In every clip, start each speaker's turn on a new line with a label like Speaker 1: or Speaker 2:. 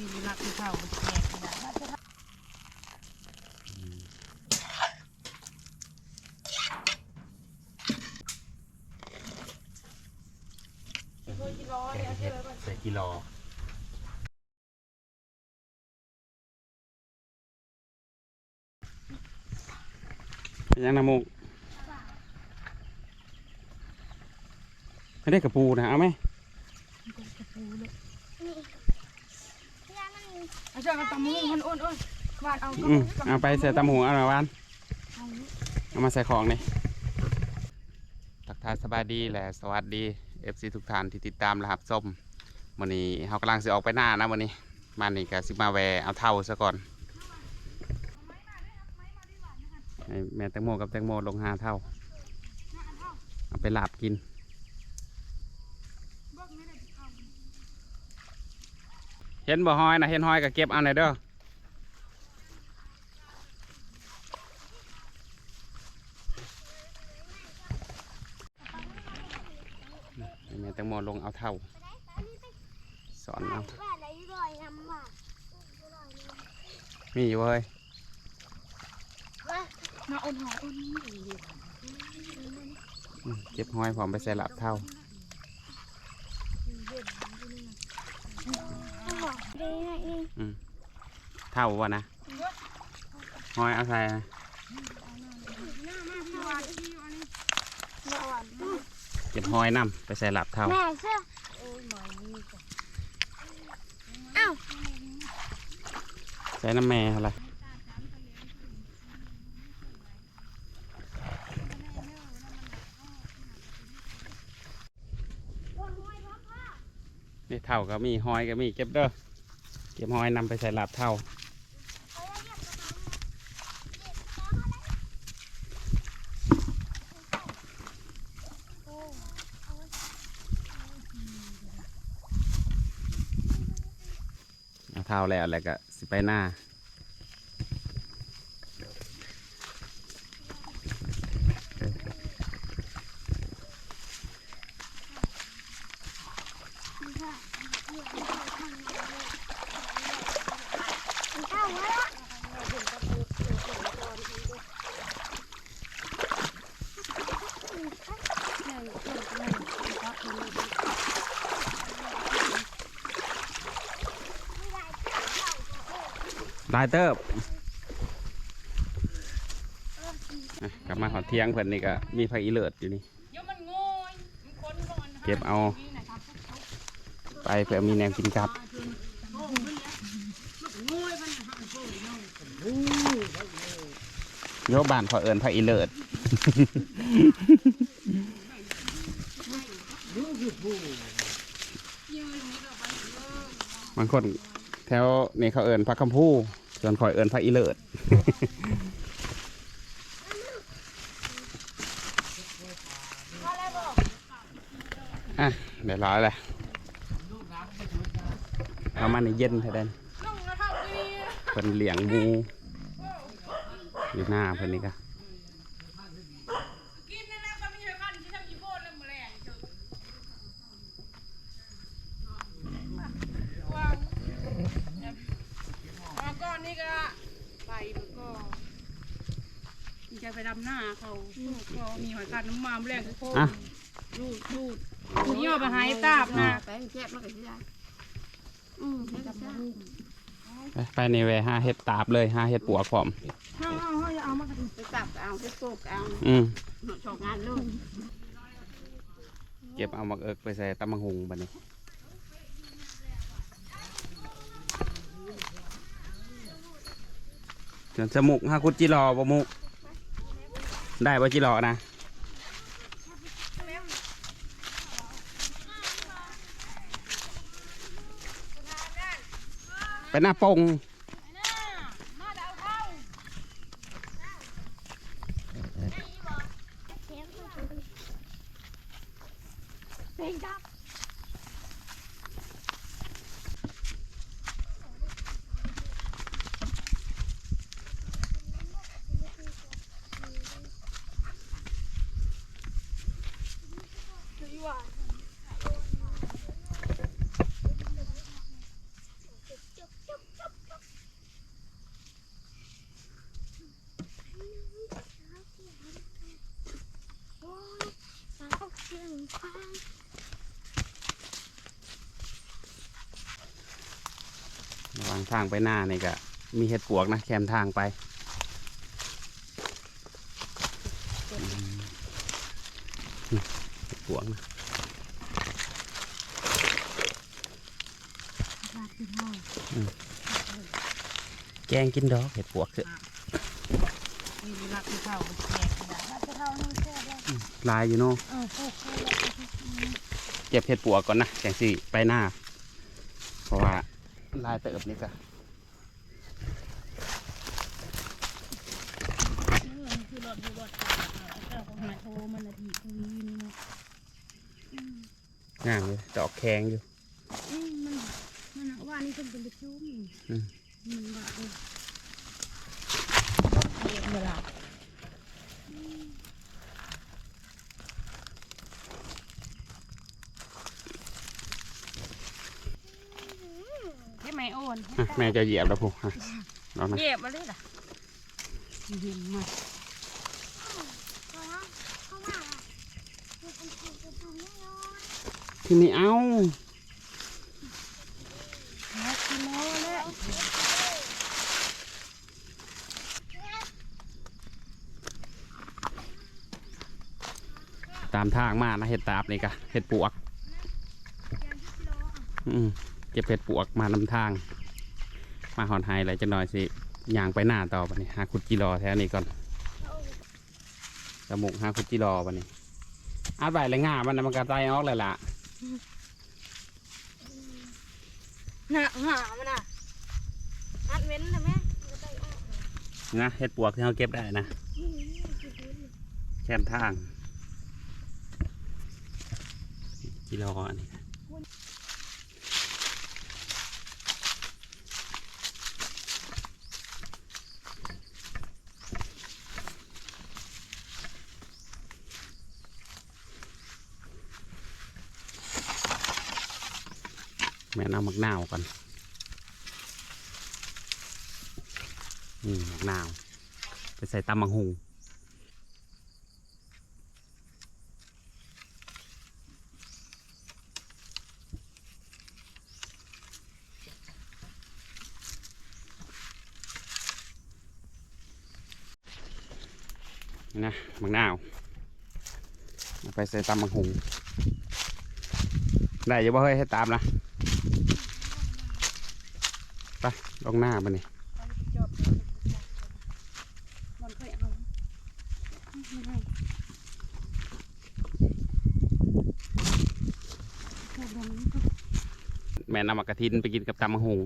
Speaker 1: มีรักมีเผาแขกน
Speaker 2: แกงเห็ดใส่กิโลเป็นยังนะมุกไม่ได้กระปูนะเอาไหม
Speaker 1: เอาเจ้าก็ตำมุ้งมันอ้นๆวาดเอาก็
Speaker 2: อืมเอาไปใส่ตำหูเอาหน่อยวานเอามาใส่ของนี่ทักทายสบายดีแหละสวัสดี FC ทุกท่านที่ติดตามนะครับส้มวันนี้เขากำลังสิออกไปหน้านะวันนี้มานี่ก็สิมาแวเอาเท่าซะก่อนแม่แตงโมกับแตงโมลงหาเท่า เอาไปลาบกิน เห็นบ่หอยนะเห็นหอยก็เก็บเอาหน่อยเด้อให้แม่แตงโมลงเอาเท่า สอนเอา
Speaker 3: ว่าอะไรรอยน้ำว่ะ
Speaker 2: มีอยู่เว้ย
Speaker 1: มาอ้นหอยอ้น
Speaker 2: อืมเก็บหอยพร้อมไปใส่ลาบเท่า
Speaker 3: ดีนะนี่
Speaker 2: เท่าวะนะหอยเอาใส่นะเก็บหอยน้ำไปใส่ลาบเท่า
Speaker 3: แม่เสื้อ
Speaker 2: ใส่น้ำแม่อะไรนี่เท่าก็มีหอยก็มีเก็บเด้อ เก็บหอยนำไปใส่ลาบเท่า เอาเท่าแล้วแล้วก็สิไปหน้า
Speaker 3: มาละ
Speaker 2: ลายเติบอะกลับมาขอเที่ยงเพิ่นนี่ก็มีผักอีเลิศอยู่นี่
Speaker 1: เดี๋ยวมันโงยมันคนก่อน
Speaker 2: เก็บเอา ไปเพื่อมีแนวกินกลับโยบานพอเอิญผักอีเลิศบางคนแถวนี่เขาเอิญผักคำพู ส่วนคอยเอิญผักอีเลิศอะเดี๋ยวรอเลยเอามาในเย็นเถอะเดน
Speaker 1: น้องนะเท่าดี
Speaker 2: เพิ่นเลี้ยงหมูอยู่หน้าเพิ่นนี่ก็
Speaker 1: กินนะนะก็มีเท่ากันที่ทำอีโบนแล้วแมลงเถอะวางมาก้อนนี่ก็ไปมันก็ จะไปดำหน้าเขาก็มีหอยกาดน้ำมันแรงทุกคน
Speaker 2: อะ
Speaker 1: รูดรูดคุณย่อไปหายตาบนะ
Speaker 4: ไปเจ็บมันก็สิได้อืมเฮ็ดก็ได้
Speaker 2: ไปไปนี่เว้ยห้าเห็ดตาบเลยห้าเห็ดปัวพร้อม
Speaker 1: เฮาเฮาเฮาอย่าเอามากระดิ่ง
Speaker 4: ไปจับก็เอาไปโกกก็เอา
Speaker 2: อืม
Speaker 4: ชอกงานลูก
Speaker 2: เก็บเอามักเอิกไปใส่ตำมังหุงบัดนี้จนจมูกห้าคุดจิรอบ่มุก ได้บ่จิรอนะเป็นหน้าปง
Speaker 3: เพลงครับ
Speaker 2: อ ระหว่างทางไปหน้านี่ก็มีเห็ดปวกนะแคมทางไปอืมนี่เห็ดปวกนะ
Speaker 3: ราดที่ห้อง
Speaker 2: แกงกินดอกเห็ดปวกคือ
Speaker 1: มีรักที่เข้าแขกนะ
Speaker 3: ราดที่ห้องนี่เชื่อได้
Speaker 2: ลายอยู่เนาะ
Speaker 3: เออโอ้โห
Speaker 2: เก็บเห็ดปวกก่อนนะแกงสิไปหน้าเพราะว่าลายเติบนี่ก็
Speaker 1: นี่คือรถอยู่รถเจ้าของหาโทรมันนาทีตรงนี้นี่นะ
Speaker 2: งามเลยดอกแข็งอยู่
Speaker 1: อืมมันมันว่านี่เพิ่นเป็นประชุม
Speaker 2: อืม
Speaker 1: มันว่าเออเรียกเวลาเฮ็ดไหมโอน
Speaker 2: อะ แม่จะเหยียบแล้วพูอะลองนะ
Speaker 1: เหยียบมาเลยล่ะเห็นมา
Speaker 3: เพราะว่าเพราะว่ามันเป็นสิ่งที่ทำไม่ร้อน
Speaker 2: ที่ไม่เอา
Speaker 1: แล้วกิโลแล้ว
Speaker 2: ตามทางมานะเห็ดตาบนี่กะเห็ดปวกอืมเก็บเห็ดปวกมานำทาง มาหอนไฮอะไรจะหน่อยสิย่างไปหน้าต่อบันนี้หาขุดจิรอแถวนี้ก่อนสมุกหาขุดจิรอบันนี้อาดใบเลยง่ามันนะมันกระจายออกเลยล่ะ
Speaker 1: หนาหามันน่ะอัดเว้นนะแม่
Speaker 2: นะเห็ดปวกที่เขาเก็บได้นะแคมทางจิรออันนี้ แม่นเอามักนาวก่อนนี่มักนาว ไปใส่ตำมังหุงนี่นะมังนาวเอาไปใส่ตำมังหุงได้ยังบ่เฮ้ยให้ตามนะ ไปลงหน้ามันนี่
Speaker 1: จบมันเคยเอาไม่ได้แค่แบบนี้ก็
Speaker 2: แม่นำมากระทินไปกินกับตำมังหุง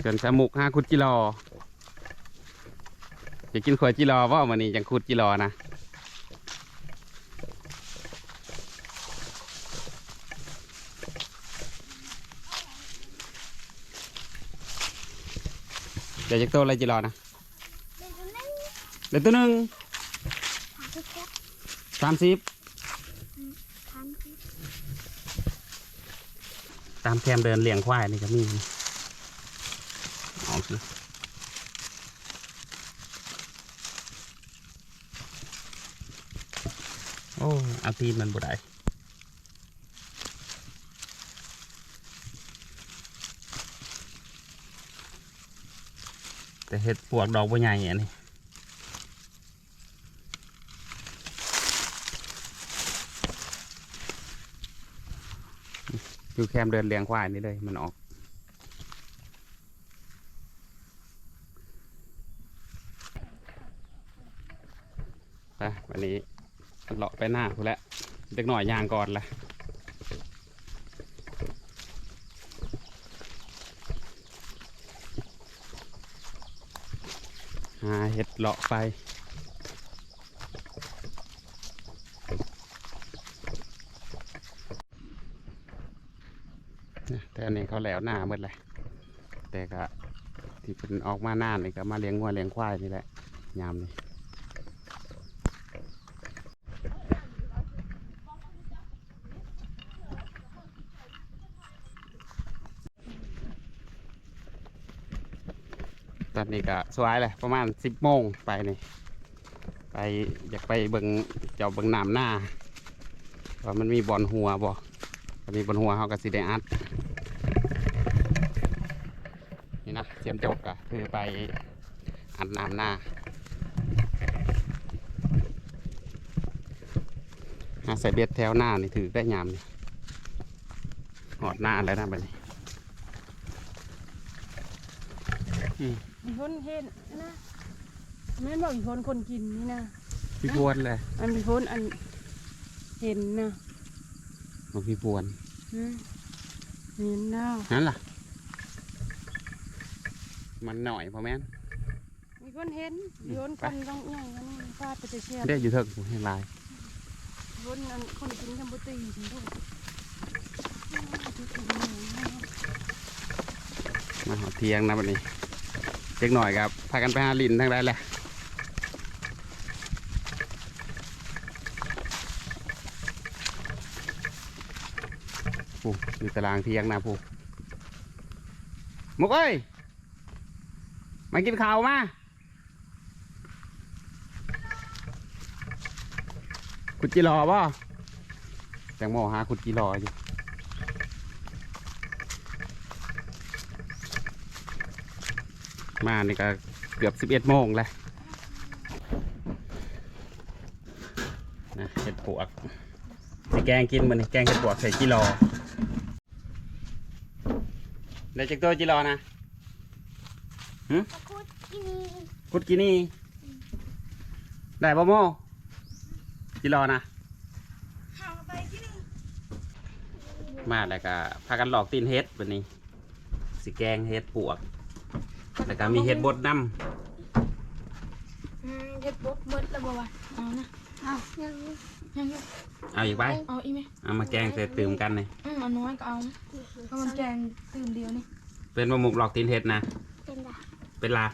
Speaker 2: เกินสมุกห้าคุดจิรอจะกินขวดจิรอว่ามันนี่จังคุดจิรอนะ เดี๋ยวจะโตอะไรจิรอนะ
Speaker 3: เดี๋ยว
Speaker 2: ตัวหนึ่งสามสิบตามแคมเดินเลี้ยงควายนี่ก็มีเอาสิโอ้อาตีมันบ่ได้ แต่เห็ดปวกดอกบ่ใหญ่อันนี้อยู่แคมเดินเลี้ยงควายนี่เลยมันออก ไปวันนี้เลาะไปหน้าพูนแล้วเด็กหน่อยยางก่อนละาเห็ดเลาะไปแต่อันนี้เขาแล้วหน้าหมดเลยแต่ก็ที่เป็นออกมาหน้านี่ก็มาเลี้ยงงัวเลี้ยงควายนี่แหละยามนี้ ตอนนี้ก็สวยเลยประมาณสิบโมงไปนี่ไปอยากไปเบิงเจ้าเบิงน้ำหน้าว่ามันมีบอลหัวบ่ถ้ามีบอลหัวเขาก็สิได้อัดนี่นะเสียมจกอะคือไปอัดน้ำหน้าหาใส่เบ็ดแถวหน้านี่ถือได้ยามนี่หอดหน้าแล้วนะบัดนี้
Speaker 1: มีคนเห็นนะแม่นบอกอีกคนคนกินนี่นะ
Speaker 2: พี่พวนเลย
Speaker 1: อันมีคนอันเห็นนะ
Speaker 2: มาพี่พวน
Speaker 1: อืมเห็นแล้ว
Speaker 2: นั่นล่ะ มันหน่อยพอแม่น
Speaker 1: มีคนเห็นมีคนคนต้องใหญ่กันนี่ฟาดไปจะเชียบ
Speaker 2: ได้อยู่เถิงให้ลาย
Speaker 1: คนอันคนกินทำบุตรีถึงทุก
Speaker 2: มาหอเทียงนะบัดนี้ เล็กหน่อยครับพากันไปหาลินทั้งได้แหละผู้มีตารางเทียงนะผู้มุกเอ้ย มากินข้าวมา ขุดจีรอป่ะแตงโมหาขุดจีรออยู่ มานี่ก็เกือบสิบเอ็ดโมงแล้วนะเห็ดปวกสิแกงกินมันนี่แกงเห็ดปวกใส่จิรอได้จากตัวจิรอนะ
Speaker 3: ตะคุดกิน
Speaker 2: คุดกินี่ได้บ่โมจิรอนะ
Speaker 3: ห่างไปที่นี่
Speaker 2: มาแล้วก็พากันหลอกตีนเฮ็ดวันนี้ สิแกงเฮ็ดปวก แล้วก็มีเฮ็ดบดน้
Speaker 3: อืมเด็ดบดบดแล้วบ่วะเอานะเอายังยังยังำ
Speaker 2: เอาอีกไป
Speaker 3: เอาอีกไหม
Speaker 2: เอามาแกงใส่ตื่มกันเลย
Speaker 3: อืมเอาน้อยก็เอาเพราะมันแกงตื่มเดียวนี่
Speaker 2: เป็นมะมุกหลอกตีนเฮ็ดนะ
Speaker 3: เป็นไร
Speaker 2: เป็นลา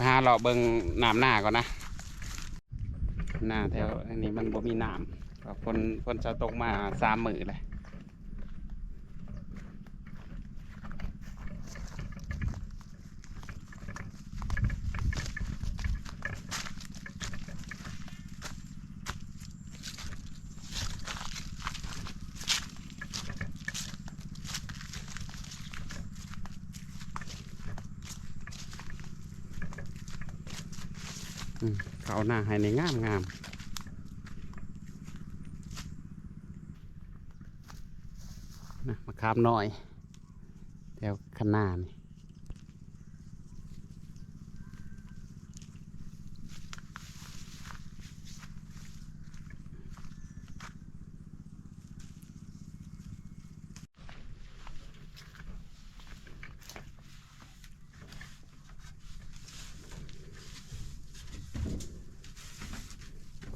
Speaker 2: พาเราเบิ่งน้ำหน้าก่อนนะหน้าแถวอันนี้มันบ่มีน้ำก็ฝนฝนจะตกมาสามมือเลย เขาหน้าให้ในงามงามนะมาคามหน่อยแถวข้างหน้านี่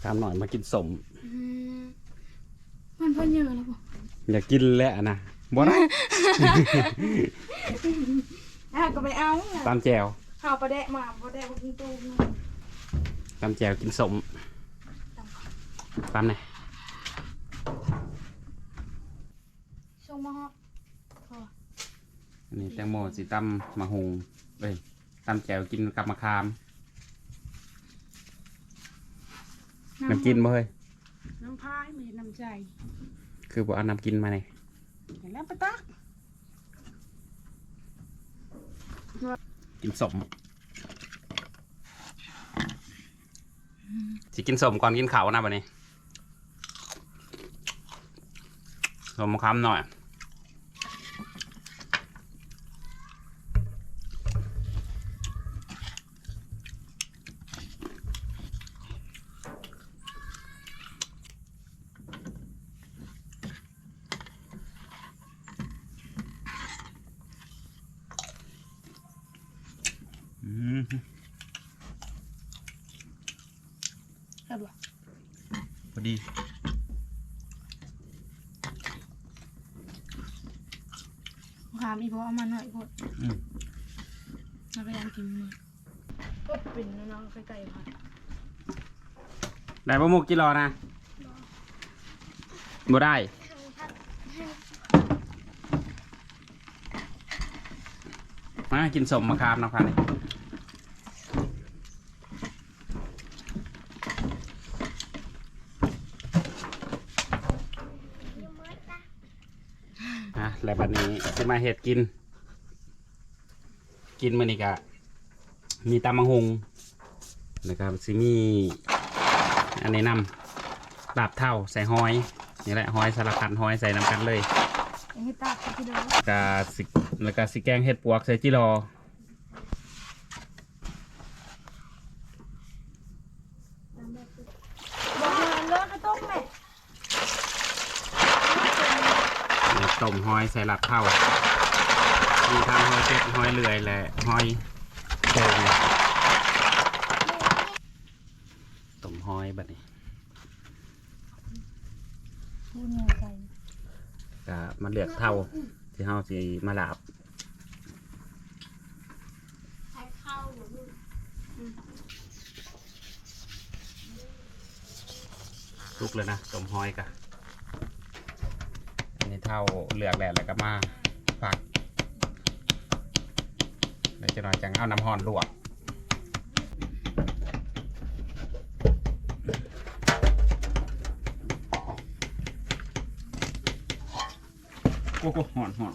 Speaker 2: คามหน่อยมากินสม
Speaker 3: อืมมันเพิ่นเยอะแล้วบ่
Speaker 2: อยากกินแล้วนะบ่ได้
Speaker 3: อะก็ไปเอา
Speaker 2: ตามแจว
Speaker 3: ข้าวปลาแดะมาปลาแดะบ่กินตูม
Speaker 2: ตามแจวกินสมตามไหน
Speaker 3: ส่งมาฮอด
Speaker 2: อันนี้แตงโมสีตำมะฮุงเอ้ยตำแจวกินกับมะขาม น้ำกินบ่เฮ้ย
Speaker 1: น้ำพายมีน้ำใจ
Speaker 2: คือบ่เอาน้ำกินมาเนี่ย
Speaker 1: เห็นแล้วปะตัก
Speaker 2: กินสมสิกินสมก่อนกินข้าวนะบัดนี้สมมะขามหน่อย
Speaker 3: ถามอีพอเอามาหน่อยพด
Speaker 2: อืม
Speaker 3: แล้วก็ยังกินมื้อก็เป็นน้องๆใกล้ๆค่ะ
Speaker 2: ได้บะหมุกกี่รอนะบ่ได้มากินสมมะขามนะพันนี่ และบัดนี้จะมาเห็ดกิน กินมื้อนี้ก็มีตำมังหงนะครับสิมีอันนี้นำลาบเท่าใส่หอยนี่แหละหอยสารพัดหอยใส่น้ำกันเลย
Speaker 3: ยังให้ตาที่เดิม
Speaker 2: กาสิแล้วก็สิแกงเห็ดปวกใส่จิรอ
Speaker 3: บอกเลยเลิกก็ต้องแม่
Speaker 2: แล้ว ต้มหอยใส่หลาบเท่ามีทั้งหอยเป็ดหอยเลื่อยและหอยโป่งต้มหอยแบัดนี้ก็มาเลือกเท่าที่เฮาสิมาหลาบ
Speaker 3: ใช้ข้าวหรือ
Speaker 2: ลุกเลยนะต้มหอยกะอัน เท่าเลือกแล้วแล้วก็มาฝักแล้วจะหน่อยจังเอาน้ำห่อนลวกโอ้โหห่อนห่อน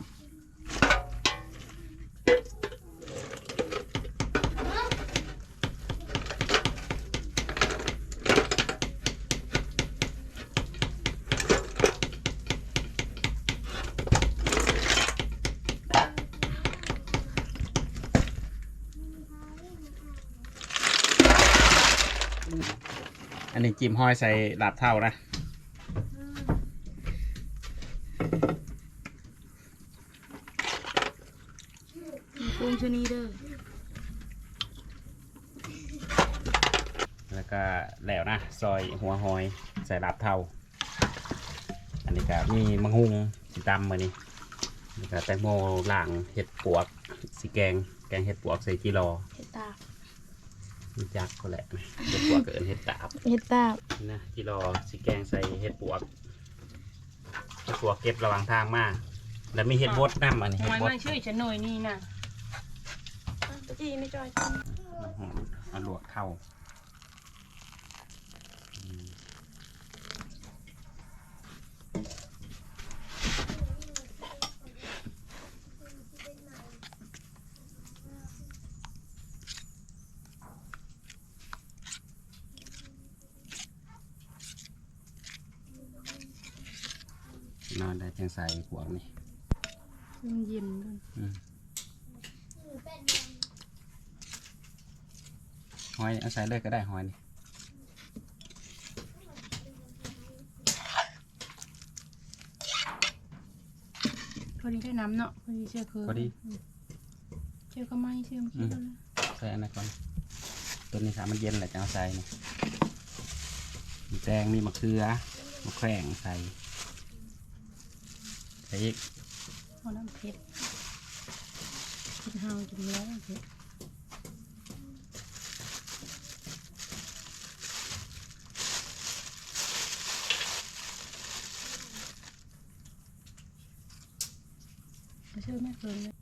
Speaker 2: นนี้จิ้มห้อยใส่ลาบเท่านะ
Speaker 3: ปรุงชนีเด้อ
Speaker 2: แล้วก็แล้วนะซอยหัวหอยใส่ลาบเท่า อันนี้ก็มีมังหุงสีตำมานี่แล้วก็แตงโมล่างเห็ดปวกสีแกง แกงเห็ดปวกใส่จีรอ
Speaker 3: เฮ็ดตา
Speaker 2: มีจักก็แหละเห็ดปวกเกินเห็ดตาบ
Speaker 3: เฮ็ดตา
Speaker 2: นี่นะจีรอสีแกงใส่เห็ดปวกเห็ดปวกเก็บระหว่างทางมาแล้วมีเห็ดบดน้ำอันนี้
Speaker 1: ห
Speaker 2: เห็ด
Speaker 1: อย
Speaker 2: บด
Speaker 1: มันชื่อฉันหน่อยนี่นะ
Speaker 3: ตะกี้ไม่จอย
Speaker 2: น้ำหอมเอาลวกเท่า ได้เพียงใส่หัวนี่
Speaker 1: มันเย็นกัน
Speaker 2: อืมหอยเอาใส่เลยก็ได้หอยนี่
Speaker 1: พอดีได้น้ำเนาะพอดีเชื่อคือ
Speaker 2: พอดี
Speaker 1: เชื่อก็ไม่เชื่อไม่คิดแล้วนะ
Speaker 2: ใส่อันนั้นก่อน ตัวนี้ถามมันเย็นแหละจะเอาใส่นี่มีแตงมีมะเขือมะแขวงใส่ อีก
Speaker 1: เอาน้ำเผ็ดกินเฮากินแล้วเผ็ดเอาเชื่อแม่เฟิร์นเลย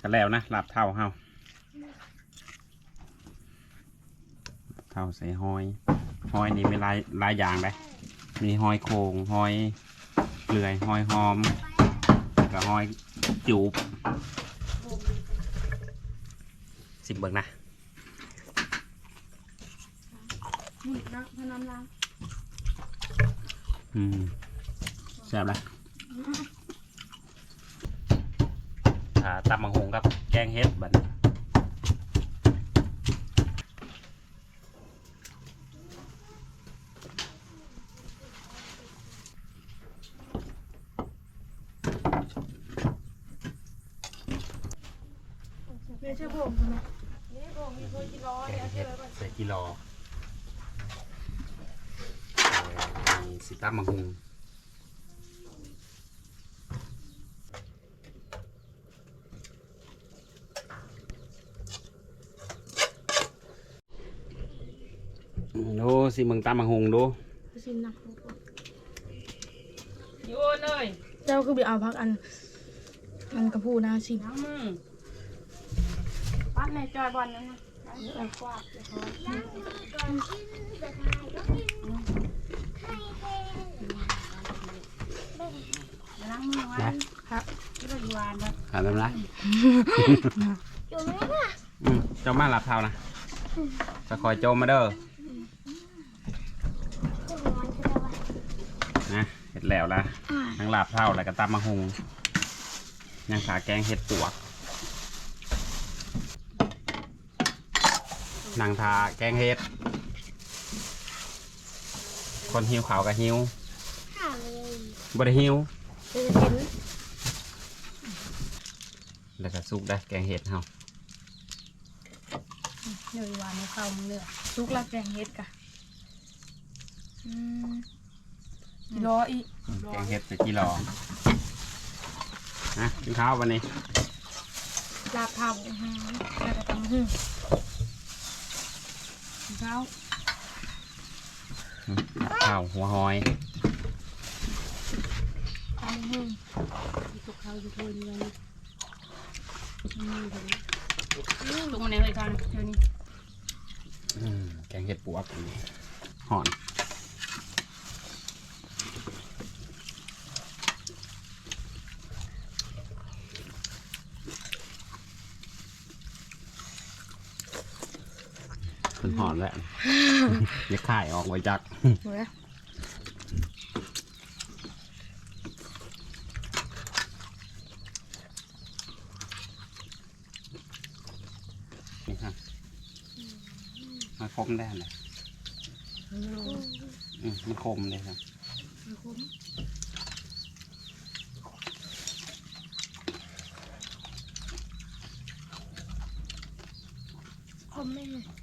Speaker 2: ก็ แล้วนะลาบเท่าเฮาเท่าใส่หอยหอยนี่มีหลายหลายอย่างเลยมีหอยโขงหอยเปลือยหอยหอมแล้วก็หอยจูบสิบเบิกนะ
Speaker 3: นี่น้ำพน้ำล้าง
Speaker 2: อืมแซ่บเลย อ่าตำมังหงครับแกงเห็ดบัดน
Speaker 3: ไม่ใช่ผมใช่ไหม
Speaker 2: แกงเห็ดใส่กิโลเอ่อมีสิตำมังหงอื มดูสิมึงตำมังหงดู
Speaker 3: ชิมนะ
Speaker 1: โยนเลย
Speaker 3: เจ้าคือไปเอาพักอัน อันกระพูนะชิม
Speaker 1: น้ำมือปั้นในจอยบอลนั่นนะเอากวาดเลยเขา
Speaker 3: ก่อนกินจะทายก็กินให้เอง
Speaker 1: ล้างมือไว้ครับที่เราอยู่วานนะ
Speaker 2: ถามทำไร
Speaker 3: อยู่ไหมล่ะ
Speaker 2: อืมเจ้ามาหลับเท่านะจะคอยโจมมาเด้อ
Speaker 3: จะนอนจะได้วะ
Speaker 2: นะเห็ด แล้วละทั้งหลับเท่าแล้วก็ตำมะฮุงยังขาแกงเห็ดปวกนางทาแกงเห็ด คนหิวขาวกับหิว
Speaker 3: ข้าวเลย
Speaker 2: บ่ได้หิว
Speaker 3: จะเห็น
Speaker 2: แล้วก็ซุปได้แกงเห็ดเฮา
Speaker 1: เดี๋ยวอยู่วานในข้าวมึงเลือกซุกละแกงเฮ็ดกะอืมกิโลอีก
Speaker 2: แกงเห็ดไปกี่รอนะกินข้าววันนี้
Speaker 1: ลาบเผาอื้อหือแล้วก็ตำหึ่งข้าว
Speaker 2: ข้าวหัวหอย
Speaker 1: ตำหึ่งมีตุกข้าวอยู่คนเลยอืมเดี๋ยวนี้อืมลงมาในรายการเดี๋ยวนี้
Speaker 2: อืมแกงเห็ดปวกอันนี้หอนเป็นหอนแล้วอย่าข่ายออกไว้จัก
Speaker 1: มดแล้ว
Speaker 2: นี่ครับมันคมได้เลยมันคมเลยครับ
Speaker 3: ผมไม่เห็น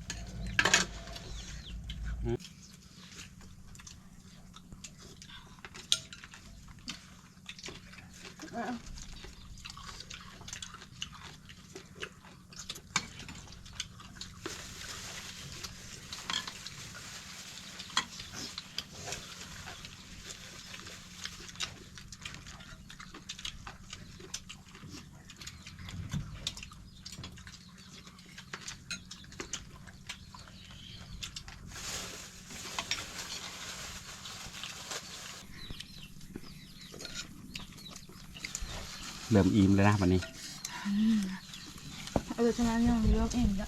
Speaker 2: เริ่มอิ่มเลยนะวันนี้
Speaker 1: เออฉะนั้นยังเลือกเองจ้ะ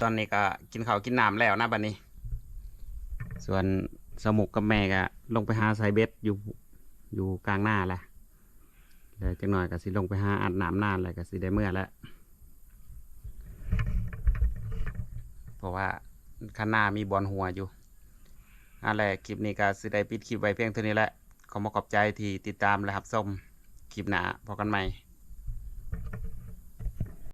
Speaker 2: ตอนนี้ก็กินข้าวกินน้ำแล้วนะบัดนี้ ส่วนสมุกกับแม่ก็ลงไปหาไซเบ็ดอยู่อยู่กลางหน้าแหละเดี๋ยวจังหน่อยก็สิลงไปหาอาบน้ำนานแล้วก็สิได้เมื่อแล้ว เพราะว่าข้างหน้ามีบอลหัวอยู่อะไรคลิปนี้ก็สิได้ปิดคลิปไว้เพียงเท่านี้แหละขอมาขอบใจที่ติดตามและรับชมคลิปหน้าพอกันใหม่